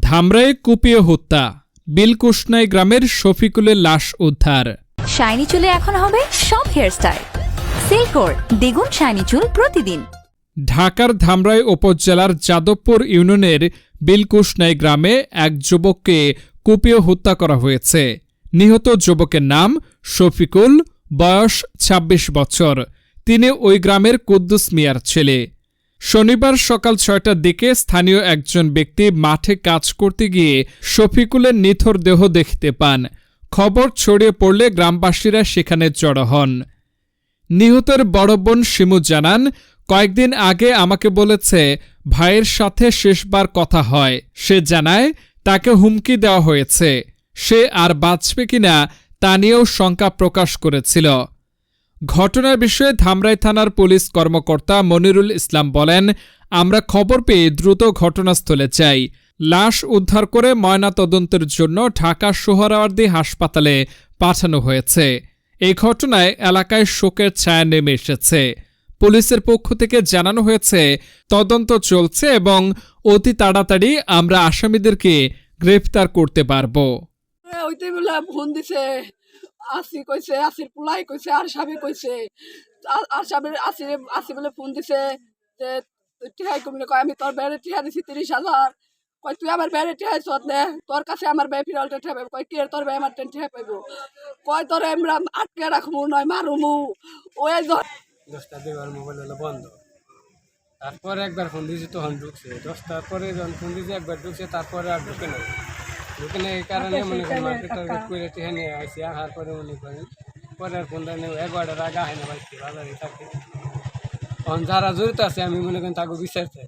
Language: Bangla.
ধামরায় কুপিয়ে হত্যা। বিলকুষ্নাই গ্রামের শফিকুলের লাশ উদ্ধার। শাইনি চুলে এখন হবে সব হেয়ারস্টাইল। সিল্কোর দ্বিগুণ শাইনি চুল প্রতিদিন। ঢাকার ধামরাই উপজেলার যাদবপুর ইউনিয়নের বিলকুষ্নাই গ্রামে এক যুবককে কুপিয়ে হত্যা করা হয়েছে। নিহত যুবকের নাম শফিকুল বয়স ২৬ বছর। তিনি ওই গ্রামের কুদ্দুস মিয়ার ছেলে। শনিবার সকাল ছয়টার দিকে স্থানীয় একজন ব্যক্তি মাঠে কাজ করতে গিয়ে শফিকুলের নিথর দেহ দেখতে পান। খবর ছড়িয়ে পড়লে গ্রামবাসীরা সেখানে জড়ো হন। নিহতের বড় বোন শিমু জানান, কয়েকদিন আগে আমাকে বলেছে, ভাইয়ের সাথে শেষবার কথা হয়। সে জানায়, তাকে হুমকি দেওয়া হয়েছে। সে আর বাঁচবে কিনা তা নিয়েও শঙ্কা প্রকাশ করেছিল। ঘটনার বিষয়ে ধামরাই থানার পুলিশ কর্মকর্তা মনিরুল ইসলাম বলেন, আমরা খবর পেয়ে দ্রুত ঘটনাস্থলে যাই। লাশ উদ্ধার করে ময়নাতদন্তের জন্য ঢাকা সোহরাওয়ার্দী হাসপাতালে পাঠানো হয়েছে। এই ঘটনায় এলাকায় শোকের ছায়া নেমে এসেছে। পুলিশের পক্ষ থেকে জানানো হয়েছে, তদন্ত চলছে এবং অতি তাড়াতাড়ি আমরা আসামিদেরকে গ্রেফতার করতে পারব। দিছে। আসি কইছে, আসির পুলাই কইছে, আর সাবে কইছে। আর- সাবে আসি আসি বলে ফোন দিছে যে টিহাই কমলে কয়, আমি তোর বেড়ে টিহা দিছি তিরিশ হাজার। কয়, তুই আমার বেড়ে টিহাই সত নে? তোর কাছে আমার ব্যয় ফিরালটা ঠেবে কয়, কে তোর ব্যয় আমার টেন ঠেবে পাইব কয়, তোর আমরা আটকে রাখব, নয় মারুমু। ওই দশটা দেবার মোবাইল হলো বন্ধ। তারপরে একবার ফোন দিয়েছি, তখন ঢুকছে। দশটার পরে যখন ফোন দিয়েছি, একবার ঢুকছে, তারপরে আর ঢুকে নেই। ঢুকে নেই এই কারণে মনে করেন মার্কেট টার্গেট করে টিহে নিয়ে আসি আসার পরে মনে করেন পরে আর ফোনটা নেই এগারোটার আগে হয় না বাড়িতে বাজারে থাকে তখন যারা জড়িত আছে আমি মনে করেন তাকে বিচার চাই